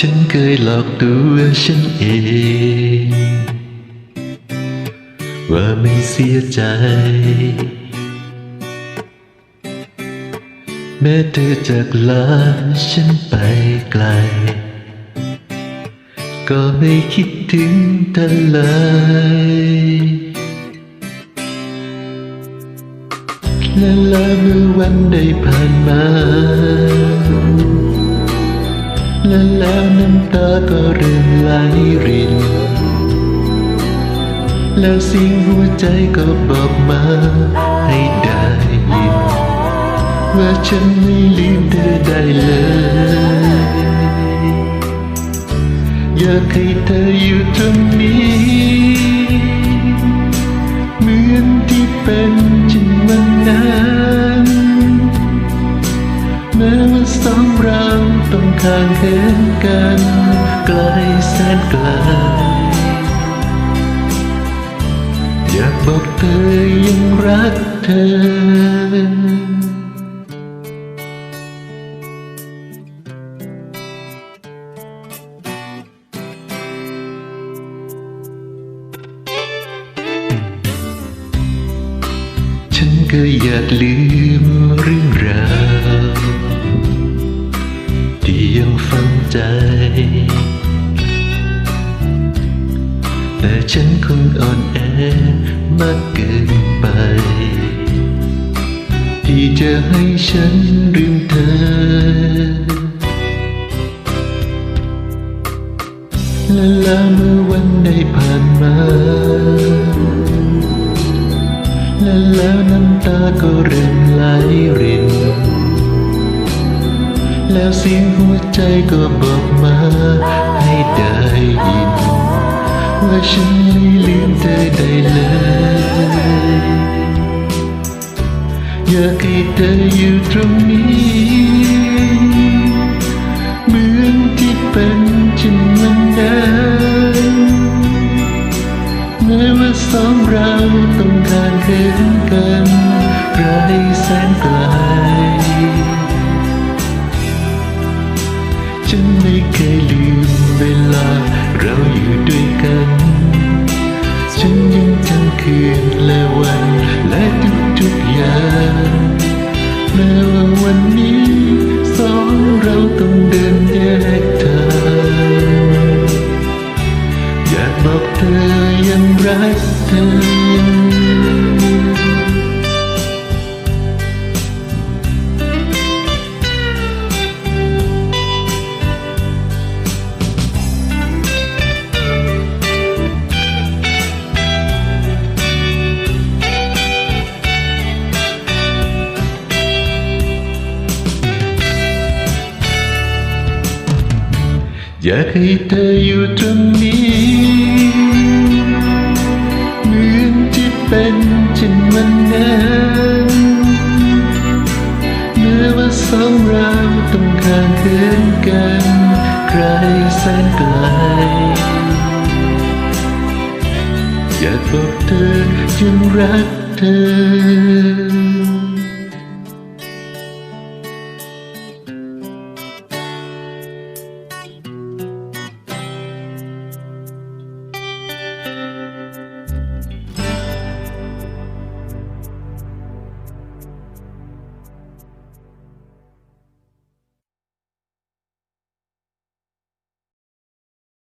ฉันเคยหลอกตัวฉันเอง ว่าไม่เสียใจ แม้เธอจากลาฉันไปไกล ก็ไม่คิดถึงเธอเลยและแล้วเมื่อวันได้ผ่านมา และแล้วน้ำตาก็เริ่มไหลริน แล้วเสียงหัวใจก็บอกมาให้ได้ยิน ว่าฉันไม่ลืมเธอได้เลย อยากให้เธออยู่ตรงนี้ ต้องข้างเหินกันไกลแสนไกล อยากบอกเธอยังรักเธอฉันก็อยากลืมเรื่องราว ยังฝังใจ แต่ฉันคงอ่อนแอมากเกินไป ที่จะให้ฉันลืมเธอ และล้วเมื่อวันได้ผ่านมา และแล้วน้ำตาก็เร สียงหัวใจก็บอกมาให้ได้ยิน ว่าฉันไม่ลืมเธอได้เลย อยากให้เธออยู่ตรงนี้เหมือนที่เป็นเช่นวันนั้นแม้ว่าสองเราต้องการเห็นกัน ทุกอย่างแม้ว่าวันนี้สองเราต้องเดินแยกทางอยากบอกเธอยังรักเธอ อยากให้เธออยู่ตรงนี้เหมือนที่เป็นเช่นวันนั้นเมื่อว่าสองเราต้องข้างเคินกันไกลแสนไกลอยากบอกเธอยังรักเธอ